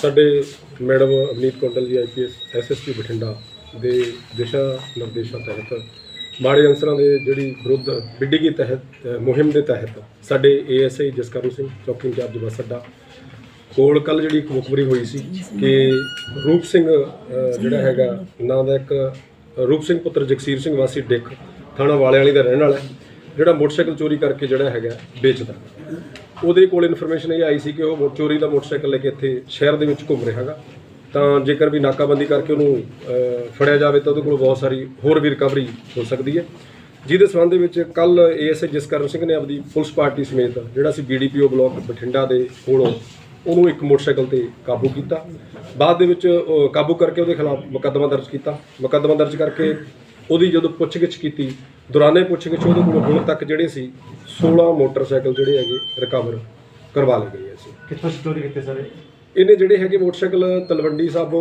ਸਾਡੇ ਮੈਡਮ ਅਵਨੀਤ ਕੌਂਡਲ ਜੀ IPS SSP Bathinda ਦੇ ਦਿਸ਼ਾ ਨਿਰਦੇਸ਼ਾਂ ਤਹਿਤ ਮਾੜੇ ਅਨਸਰਾਂ ਦੇ ਜਿਹੜੀ ਵਿਰੁੱਧ ਬਿੱਡਿੰਗੀ ਤਹਿਤ ਮੁਹਿੰਮ ਦੇ ਤਹਿਤ ਸਾਡੇ ਏਐਸਆਈ ਜਸਕਰਨ ਸਿੰਘ, ਚੌਕੀ ਇੰਚਾਰਜ ਬੱਸ ਅੱਡਾ ਕੋਲ ਕੱਲ ਜਿਹੜੀ ਇੱਕ ਮੁਖਬਰੀ ਹੋਈ ਸੀ ਕਿ ਰੂਪ ਸਿੰਘ ਜਿਹੜਾ ਹੈਗਾ, ਨਾਂ ਦਾ ਇੱਕ ਰੂਪ ਸਿੰਘ ਪੁੱਤਰ ਜਗਸੀਰ ਸਿੰਘ ਵਾਸੀ ਡਿੱਕ ਥਾਣਾ ਵਾਲਿਆਂ ਵਾਲੀ ਦਾ ਰਹਿਣ ਵਾਲਾ ਜਿਹੜਾ ਮੋਟਰਸਾਈਕਲ ਚੋਰੀ ਕਰਕੇ ਜਿਹੜਾ ਹੈਗਾ ਵੇਚਦਾ। ਉਹਦੇ ਕੋਲ ਇਨਫੋਰਮੇਸ਼ਨ ਇਹ ਆਈ ਸੀ ਕਿ ਉਹ ਚੋਰੀ ਦਾ ਮੋਟਰਸਾਈਕਲ ਲੈ ਕੇ ਇੱਥੇ ਸ਼ਹਿਰ ਦੇ ਵਿੱਚ ਘੁੰਮ ਰਿਹਾ ਹੈਗਾ। ਤਾਂ ਜੇਕਰ ਵੀ ਨਾਕਾਬੰਦੀ ਕਰਕੇ ਉਹਨੂੰ ਫੜਿਆ ਜਾਵੇ ਤਾਂ ਉਹਦੇ ਕੋਲ ਬਹੁਤ ਸਾਰੀ ਹੋਰ ਵੀ ਰਿਕਵਰੀ ਹੋ ਸਕਦੀ ਹੈ। ਜਿਹਦੇ ਸੰਬੰਧ ਦੇ ਵਿੱਚ ਕੱਲ ਏਐਸਆਈ ਜਸਕਰਨ ਸਿੰਘ ਨੇ ਆਪਦੀ ਪੁਲਿਸ ਪਾਰਟੀ ਸਮੇਤ ਜਿਹੜਾ ਸੀ ਬੀਡੀਪੀਓ ਬਲਾਕ ਬਠਿੰਡਾ ਦੇ ਕੋਲੋਂ ਉਹਨੂੰ ਇੱਕ ਮੋਟਰਸਾਈਕਲ ਤੇ ਕਾਬੂ ਕੀਤਾ। ਬਾਅਦ ਦੇ ਵਿੱਚ ਕਾਬੂ ਕਰਕੇ ਉਹਦੇ ਖਿਲਾਫ ਮੁਕੱਦਮਾ ਦਰਜ ਕੀਤਾ। ਮੁਕੱਦਮਾ ਦਰਜ ਕਰਕੇ ਉਹਦੀ ਜਦੋਂ ਪੁੱਛਗਿੱਛ ਕੀਤੀ ਦੌਰਾਨੇ ਪੁੱਛਗਿੱਛ ਉਹਦੇ ਕੋਲ ਹੁਣ ਤੱਕ ਜਿਹੜੇ ਸੀ 16 ਮੋਟਰਸਾਈਕਲ ਜਿਹੜੇ ਹੈਗੇ ਰਿਕਵਰ ਕਰਵਾ ਲਏ ਗਏ ਸੀ। ਕਿੱਥੋਂ ਚੋਰੀ ਕੀਤੇ ਸਾਰੇ? ਇਹਨੇ ਜਿਹੜੇ ਹੈਗੇ motorcycle Talwandi Sabo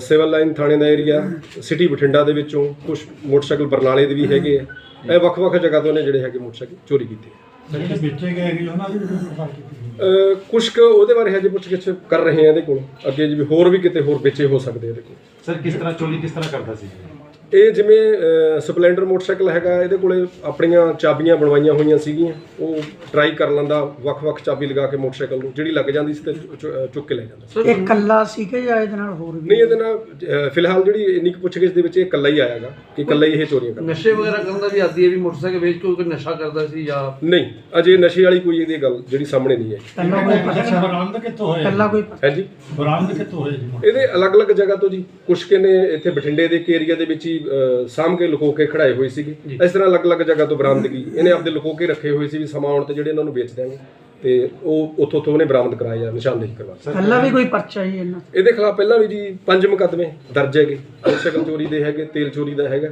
civil line ਥਾਣੇ ਦਾ ਏਰੀਆ ਸਿਟੀ ਬਠਿੰਡਾ ਦੇ ਵਿੱਚੋਂ ਕੁਝ ਮੋਟਰਸਾਈਕਲ ਬਰਨਾਲੇ ਦੇ ਵੀ ਹੈਗੇ ਆ। ਇਹ ਵੱਖ-ਵੱਖ ਜਗ੍ਹਾ ਤੋਂ ਨੇ ਜਿਹੜੇ ਹੈਗੇ ਮੋਟਰਸਾਈਕਲ ਚੋਰੀ ਕੀਤੇ ਜਿਹੜੇ ਵੇਚੇ ਗਏ ਹੈਗੇ ਉਹਨਾਂ ਦੀ ਵੀ ਕੋਈ ਪੜਤਾਲ ਕੀਤੀ ਅ, ਕੁਛ ਕੁ ਉਹਦੇ ਬਾਰੇ ਹਜੇ ਪੁੱਛ-ਗਿੱਛ ਕਰ ਰਹੇ ਆ ਇਹਦੇ ਕੋਲ। ਅੱਗੇ ਜਿਵੇਂ ਹੋਰ ਵੀ ਕਿਤੇ ਹੋਰ ਵੇਚੇ ਹੋ ਸਕਦੇ ਇਹਦੇ ਕੋਲ। ਸਰ ਕਿਸ ਤਰ੍ਹਾਂ ਚੋਰੀ ਕਿਸ ਤਰ੍ਹਾਂ ਕਰਦਾ ਸੀ? ਇਹ ਜਿਵੇਂ ਸਪਲੈਂਡਰ ਮੋਟਰਸਾਈਕਲ ਹੈਗਾ ਇਹਦੇ ਕੋਲੇ ਆਪਣੀਆਂ ਚਾਬੀਆਂ ਬਣਵਾਈਆਂ ਹੋਈਆਂ ਸੀਗੀਆਂ। ਉਹ ਟਰਾਈ ਕਰ ਲੈਂਦਾ ਵੱਖ-ਵੱਖ ਚਾਬੀ ਲਗਾ ਕੇ ਮੋਟਰਸਾਈਕਲ ਨੂੰ ਜਿਹੜੀ ਲੱਗ ਜਾਂਦੀ ਸੀ ਤੇ ਚੁ- ਚੁੱਕ ਕੇ ਲੈ ਜਾਂਦਾ ਸੀ। ਇਹ ਇਕੱਲਾ ਸੀ ਕਿ ਜਾਂ ਇਹਦੇ ਨਾਲ ਹੋਰ ਵੀ ਨਹੀਂ ਇਹਦੇ ਨਾਲ ਅ, ਫਿਲਹਾਲ ਜਿਹੜੀ ਇੰਨੀ ਕੁ ਪੁੱਛਗਿੱਛ ਦੇ ਵਿੱਚ ਇਹ ਇਕੱਲਾ ਹੀ ਆਇਆਗਾ ਕਿ ਇਕੱਲਾ ਹੀ ਇਹ ਚੋਰੀਆਂ ਕਰਦਾ। ਨਸ਼ੇ ਵਗੈਰਾ ਕਰਨ ਦਾ ਵੀ ਆਦੀ ਹੈ ਵੀ ਮੋਟਰਸਾਈਕਲ ਵੇਚ ਕੇ ਕੋਈ ਨਸ਼ਾ ਕਰਦਾ ਸੀ ਜਾਂ ਨਹੀਂ ਅਜੇ ਨਸ਼ੇ ਵਾਲੀ ਕੋਈ ਇਹਦੀ ਗੱਲ ਜਿਹੜੀ ਸਾਹਮਣੇ ਨਹੀਂ ਆਈ। ਪਹਿਲਾਂ ਕੋਈ ਪਰਚਾ ਬਰਾਮਦ ਕਿੱਥੋਂ ਹੋਏ ਪਹਿਲਾਂ ਕੋਈ ਪਰਚਾ- ਹੈ ਜੀ ਬਰਾਮਦ ਕਿੱਥੋਂ ਹੋਏ ਜੀ? ਇਹਦੇ ਅਲੱਗ-ਅਲੱਗ ਜਗ੍ਹਾ ਤੋਂ ਜੀ ਕੁਛ ਕੇ ਨੇ ਇੱਥੇ ਬਠਿੰਡੇ ਦੇ ਏਰੀਆ ਦੇ ਵਿੱਚ ਹੀ ਸਾਂਭ ਕੇ ਲੁਕੋ ਕੇ ਖੜਾਏ ਹੋਏ ਸੀਗੇ। ਇਸ ਤਰ੍ਹਾਂ ਅਲੱਗ-ਅਲੱਗ ਜਗ੍ਹਾ ਤੋਂ ਬਰਾਮਦਗੀ ਇਹਨੇ ਆਪਦੇ ਲੁਕੋ ਕੇ ਰੱਖੇ ਹੋਏ ਸੀ ਵੀ ਸਮਾਂ ਆਉਣ ਤੇ ਜਿਹੜੇ ਇਹਨਾਂ ਨੂੰ ਵੇਚ ਦਿਆਂਗੇ ਤੇ ਉਹ ਉੱਥੋਂ ਤੋਂ ਉਹਨੇ ਬਰਾਮਦ ਕਰਾਇਆ ਨਿਸ਼ਾਨਦੇਹੀ ਕਰਵਾ ਪਹਿਲਾਂ ਵੀ ਕੋਈ ਪਰਚਾ ਹੀ ਇਹਨਾਂ ਇਹਦੇ ਖਿਲਾਫ ਪਹਿਲਾਂ ਵੀ ਜੀ ਪੰਜ ਮੁਕੱਦਮੇ ਦਰਜ ਹੈਗੇ। ਮੋਟਰਸਾਈਕਲ ਚੋਰੀ ਦੇ ਹੈਗੇ ਤੇਲ ਚੋਰੀ ਦਾ ਹੈਗਾ।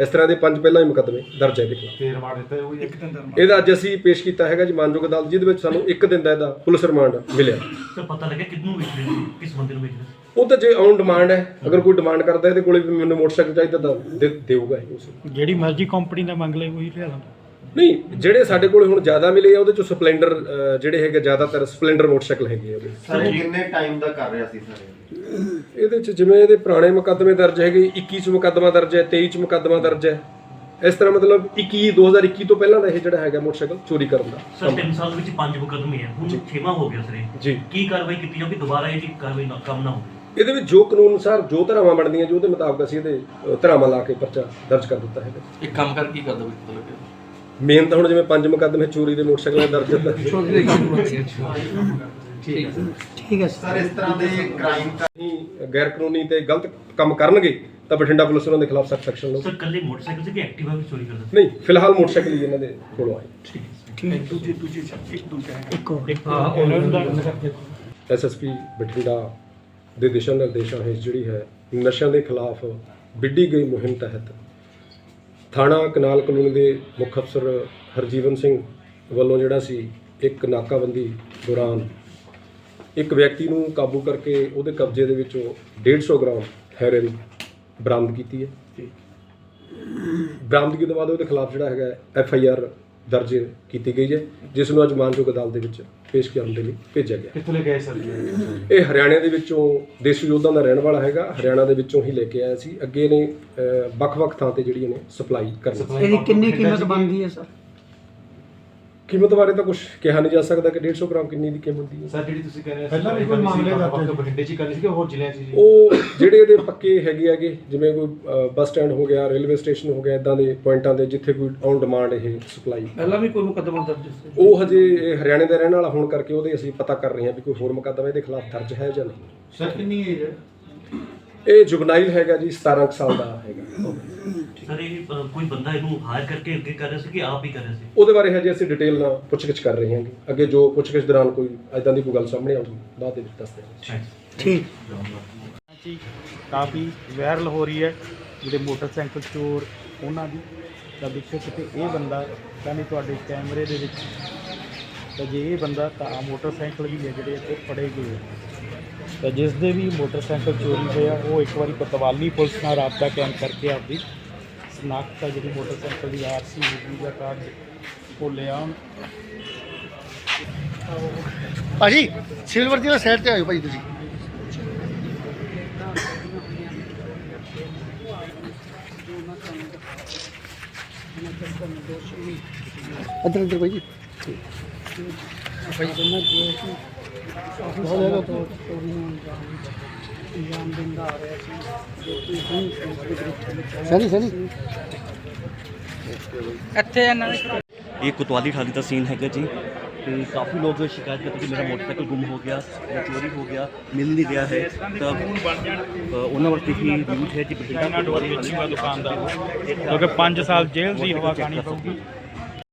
ਇਸ ਤਰ੍ਹਾਂ ਦੇ ਪੰਜ ਪਹਿਲਾਂ ਹੀ ਮੁਕੱਦਮੇ ਦਰਜ ਹੈਗੇ। ਖਿਲਾਫ ਫੇਰ ਮਾਰ ਦਿੱਤਾ ਉਹ ਇੱਕ ਦਿਨ ਇਹਦਾ ਅੱਜ ਅਸੀਂ ਪੇਸ਼ ਕੀਤਾ ਹੈਗਾ ਜੀ ਮਾਨਯੋਗ ਅਦਾਲਤ ਜਿਹਦੇ ਵਿੱਚ ਸਾਨੂੰ ਇੱਕ ਦਿਨ ਦਾ ਇਹਦਾ ਪੁਲਿਸ ਰਿਮਾਂਡ ਮਿਲਿਆ। ਸਰ ਪਤਾ ਲੱਗਿਆ ਕਿੰਨੂੰ ਵੇਚ ਰਹੇ ਸੀ? ਕਿਸ ਬੰਦੇ ਨੂੰ ਵੇਚ ਰਹੇ ਸੀ? ਉਹ ਤਾਂ ਜੇ ਔਨ ਡਿਮਾਂਡ ਹੈ ਅਗਰ ਕੋਈ ਡਿਮਾਂਡ ਕਰਦਾ ਇਹਦੇ ਕੋਲੇ ਵੀ ਮੈਨੂੰ ਮੋਟਰਸਾਈਕਲ ਚਾਹੀਦਾ ਤਾਂ ਦੇ- ਦੇਊਗਾ ਇਹ ਉਸ ਜਿਹੜੀ ਮਰਜ਼ੀ ਕੰਪਨੀ ਦਾ ਮੰਗ ਲੈ ਉਹੀ ਲਿਆ ਦਿੰਦਾ। ਨਹੀਂ ਜਿਹੜੇ ਸਾਡੇ ਕੋਲੇ ਹੁਣ ਜ਼ਿਆਦਾ ਮਿਲੇ ਆ ਉਹਦੇ ਚੋਂ ਸਪਲੈਂਡਰ ਅ, ਜਿਹੜੇ ਹੈਗੇ ਜ਼ਿਆਦਾਤਰ ਸਪਲੈਂਡਰ ਮੋਟਰਸਾਈਕਲ ਹੈਗੇ ਆ ਉਹਦੇ। ਸਰ ਕਿੰਨੇ ਟਾਈਮ ਦਾ ਕਰ ਰਿਹਾ ਸੀ ਸਰ ਇਹ? ਇਹਦੇ ਚ ਜਿਵੇਂ ਇਹਦੇ ਪੁਰਾਣੇ ਮੁਕੱਦਮੇ ਦਰਜ ਹੈਗੇ 21 ਚ ਮੁਕੱਦਮਾ ਦਰਜ ਹੈ 23 ਚ ਮੁਕੱਦਮਾ ਦਰਜ ਹੈ। ਇਸ ਤਰ੍ਹਾਂ ਮਤਲਬ 21 2021 ਤੋਂ ਪਹਿਲਾਂ ਦਾ ਇਹ ਜਿਹੜਾ ਹੈਗਾ ਮੋਟਰਸਾਈਕਲ ਚੋਰੀ ਕਰਨ ਦਾ ਸਰ 3 ਸਾਲ ਵਿੱਚ ਪੰਜ ਮੁਕੱਦਮੇ ਹੈ। ਹੁਣ ਛੇਵਾਂ ਹੋ ਗਿਆ ਸਰ ਇਹ। ਜੀ। ਕੀ ਕਾਰਵਾਈ ਕੀਤੀ ਜਾਊਗੀ ਦੁਬਾਰਾ ਇਹ ਕਾਰਵਾਈ ਨਾ ਕੰਮ ਨਾ ਹੋਵੇ? ਇਹਦੇ ਵਿੱਚ ਜੋ ਕਾਨੂੰਨ ਅਨੁਸਾਰ ਜੋ ਧਾਰਾਵਾਂ ਬਣਦੀਆਂ ਜੀ ਉਹਦੇ ਮੁਤਾਬਕ ਅਸੀਂ ਇਹਦੇ ਧਾਰਾਵਾਂ ਲਾ ਕੇ ਪਰਚਾ ਦਰਜ ਕਰ ਦਿੱਤਾ ਹੈਗਾ ਇੱਕ ਕੰਮ ਕਰ ਕੀ ਕਰਦਾ ਲੱਗਿਆ ਮੇਨ ਤਾਂ ਹੁਣ ਜਿਵੇਂ ਪੰਜ ਮੁਕੱਦਮੇ ਚੋਰੀ ਦੇ ਮੋਟਰਸਾਈਕਲਾਂ ਦੇ ਦਰਜ ਹੈ ਚੋਰੀ ਦੇ ਠੀਕ ਹੈ ਠੀਕ ਹੈ ਸਰ। ਇਸ ਤਰ੍ਹਾਂ ਦੇ ਕ੍ਰਾਈਮ ਨਹੀਂ ਗੈਰ ਕਾਨੂੰਨੀ ਤੇ ਗਲਤ ਕੰਮ ਕਰਨਗੇ ਤਾਂ ਬਠਿੰਡਾ ਪੁਲਿਸ ਉਹਨਾਂ ਦੇ ਖਿਲਾਫ ਸਖਤ ਐਕਸ਼ਨ ਲਓ। ਸਰ ਕੱਲੇ ਮੋਟਰਸਾਈਕਲ ਸੀ ਕਿ ਐਕਟਿਵਾ ਵੀ ਚੋਰੀ ਕਰਦਾ ਨਹੀਂ ਫਿਲਹਾਲ ਮੋਟਰਸਾਈਕਲ ਹੀ ਇਹਨਾਂ ਦੇ ਕੋਲੋਂ ਆਏ। ਠੀਕ ਦੂਜੇ ਦੂਜੇ ਇੱਕ ਹੋਰ। ਐਸਐਸਪੀ ਬਠਿੰਡਾ ਦੇ ਦਿਸ਼ਾ ਨਿਰਦੇਸ਼ਾਂ ਹੇਠ ਜਿਹੜੀ ਹੈ ਨਸ਼ਿਆਂ ਦੇ ਖਿਲਾਫ ਵਿੱਢੀ ਗਈ ਮੁਹਿੰਮ ਤਹਿਤ ਥਾਣਾ ਕਨਾਲ ਕਲੋਨੀ ਦੇ ਮੁੱਖ ਅਫਸਰ ਹਰਜੀਵਨ ਸਿੰਘ ਵੱਲੋਂ ਜਿਹੜਾ ਸੀ ਇੱਕ ਨਾਕਾਬੰਦੀ ਦੌਰਾਨ ਇੱਕ ਵਿਅਕਤੀ ਨੂੰ ਕਾਬੂ ਕਰਕੇ ਉਹਦੇ ਕਬਜ਼ੇ ਦੇ ਵਿੱਚੋਂ 150 ਗ੍ਰਾਮ ਹੈਰੋਇਨ ਬਰਾਮਦ ਕੀਤੀ ਹੈ। ਬਰਾਮਦਗੀ ਤੋਂ ਬਾਅਦ ਉਹਦੇ ਖਿਲਾਫ ਜਿਹੜਾ ਹੈਗਾ ਐਫ ਆਈ ਆਰ ਦਰਜ ਕੀਤੀ ਗਈ ਹੈ ਜਿਸ ਨੂੰ ਅੱਜ ਮਾਨਯੋਗ ਅਦਾਲਤ ਦੇ ਵਿੱਚ ਪੇਸ਼ ਕਰਨ ਦੇ ਲਈ ਭੇਜਿਆ ਗਿਆ। ਕਿੱਥੋਂ ਲੈ ਗਏ ਸਰ? ਇਹ ਹਰਿਆਣੇ ਦੇ ਵਿੱਚੋਂ ਦੇਸੀ ਯੋਧਾਂ ਦਾ ਰਹਿਣ ਵਾਲਾ ਹੈਗਾ। ਹਰਿਆਣਾ ਦੇ ਵਿੱਚੋਂ ਹੀ ਲੈ ਕੇ ਆਇਆ ਸੀ। ਅੱਗੇ ਨੇ ਵੱਖ-ਵੱਖ ਥਾਂ ਤੇ ਜਿਹੜੀ ਇਹਨੇ ਸਪਲਾਈ ਕਰਨੀ ਸੀ। ਇਹਦੀ ਕਿੰਨੀ ਕੀਮਤ ਬਣਦੀ ਹੈ ਸਰ? ਕੀਮਤ ਬਾਰੇ ਤਾਂ ਕੁਝ ਕਿਹਾ ਨਹੀਂ ਜਾ ਸਕਦਾ ਕਿ 150 ਗ੍ਰਾਮ ਕਿੰਨੀ ਦੀ ਕੀਮਤ ਦੀ ਹੈ। ਸਰ ਜਿਹੜੀ ਤੁਸੀਂ ਕਹਿ ਰਹੇ ਪਹਿਲਾਂ ਵੀ ਕੋਈ ਮਾਮਲੇ ਦਰਜ ਬਠਿੰਡੇ ਚ ਹੀ ਕਰਨੀ ਸੀ ਕਿ ਹੋਰ ਜ਼ਿਲ੍ਹਿਆਂ ਚ ਜੀ ਉਹ ਜਿਹੜੇ ਇਹਦੇ ਪੱਕੇ ਹੈਗੇ ਹੈਗੇ ਜਿਵੇਂ ਕੋਈ ਬੱਸ ਸਟੈਂਡ ਹੋ ਗਿਆ ਰੇਲਵੇ ਸਟੇਸ਼ਨ ਹੋ ਗਿਆ ਇਦਾਂ ਦੇ ਪੁਆਇੰਟਾਂ ਤੇ ਜਿੱਥੇ ਕੋਈ ਔਨ ਡਿਮਾਂਡ ਇਹ ਸਪਲਾਈ ਪਹਿਲਾਂ ਵੀ ਕੋਈ ਮੁਕੱਦਮਾ ਦਰਜ ਸੀ? ਉਹ ਹਜੇ ਇਹ ਹਰਿਆਣੇ ਦਾ ਰਹਿਣ ਵਾਲਾ ਹੋਣ ਕਰਕੇ ਉਹਦੇ ਅਸੀਂ ਪਤਾ ਕਰ ਰਹੇ ਹਾਂ ਵੀ ਕੋਈ ਹੋਰ ਮੁਕੱਦਮਾ ਇਹਦੇ ਖਿਲਾਫ ਦਰਜ ਹੈ ਜਾਂ ਨਹੀਂ। ਸਰ ਕਿੰਨੀ ਏਜ ਹੈ? ਇਹ ਜੁਗਨਾਈਲ ਹੈਗਾ ਜੀ 17 ਕੁ ਸਾਲ ਦਾ ਹੈਗਾ। ਸਰ ਇਹ ਅ, ਕੋਈ ਬੰਦਾ ਇਹਨੂੰ ਹਾਇਰ ਕਰਕੇ ਅੱਗੇ ਕਰ ਰਿਹਾ ਸੀ ਕਿ ਆਪ ਹੀ ਕਰ ਰਿਹਾ ਸੀ? ਉਹਦੇ ਬਾਰੇ ਹਜੇ ਅਸੀਂ ਡਿਟੇਲ ਨਾਲ ਪੁੱਛਗਿੱਛ ਕਰ ਰਹੇ ਹਾਂਗੇ। ਅੱਗੇ ਜੋ ਪੁੱਛਗਿੱਛ ਦੌਰਾਨ ਕੋਈ ਐਦਾਂ ਦੀ ਕੋਈ ਗੱਲ ਸਾਹਮਣੇ ਆਊਗੀ ਬਾਅਦ ਦੇ ਵਿੱਚ ਦੱਸਦੇ ਹਾਂ ਠੀਕ। ਚੀਜ਼ ਕਾਫੀ ਵਾਇਰਲ ਹੋ ਰਹੀ ਹੈ। ਜਿਹੜੇ ਮੋਟਰਸਾਈਕਲ ਚੋਰ ਉਹਨਾਂ ਦੀ ਤਾਂ ਦੇਖੋ ਕਿਤੇ ਇਹ ਬੰਦਾ ਨਹੀਂ ਤੁਹਾਡੇ ਕੈਮਰੇ ਦੇ ਵਿੱਚ ਤਾਂ ਜੇ ਇਹ ਬੰਦਾ ਤਾਂ ਆਹ ਮੋਟਰਸਾਈਕਲ ਵੀ ਹੈ ਜਿਹੜੇ ਇੱਥੇ ਫੜੇ ਗਏ ਆ। ਤਾਂ ਜਿਸ ਦੇ ਵੀ ਮੋਟਰਸਾਈਕਲ ਚੋਰੀ ਹੋਇਆ ਉਹ ਇੱਕ ਵਾਰੀ ਪਤਵਾਲੀ ਪੁਲਿਸ ਨਾਲ ਰਾਬਤਾ ਕਾਇਮ ਕਰਕੇ ਆਪਦੀ स्नैक का जो motorcycle R C visa card वो ले आ भाजी सिलवरती सैड से आयो भाजी तुम ਸਨੀ ਸਨੀ ਇਹ ਕੋਤਵਾਲੀ ਥਾਣੇ ਦਾ ਸੀਨ ਹੈਗਾ ਜੀ ਤੇ ਕਾਫੀ ਲੋਕ ਸ਼ਿਕਾਇਤ ਕਰਦੇ ਕਿ ਮੇਰਾ ਮੋਟਰਸਾਈਕਲ ਗੁੰਮ ਹੋ ਗਿਆ ਜਾਂ ਚੋਰੀ ਹੋ ਗਿਆ ਮਿਲ ਨਹੀਂ ਰਿਹਾ ਹੈ। ਤਾਂ ਉਹਨਾਂ ਵਾਸਤੇ ਹੀ ਨਿਊਜ਼ ਹੈ ਜੀ ਬਠਿੰਡਾ ਕੋਤਵਾਲੀ ਥਾਣੇ ਦੁਕਾਨਦਾਰ ਕਿਉਂਕਿ 5 ਸਾਲ ਜੇਲ੍ਹ ਦੀ ਹਵਾ ਖਾਣੀ ਪਊਗੀ।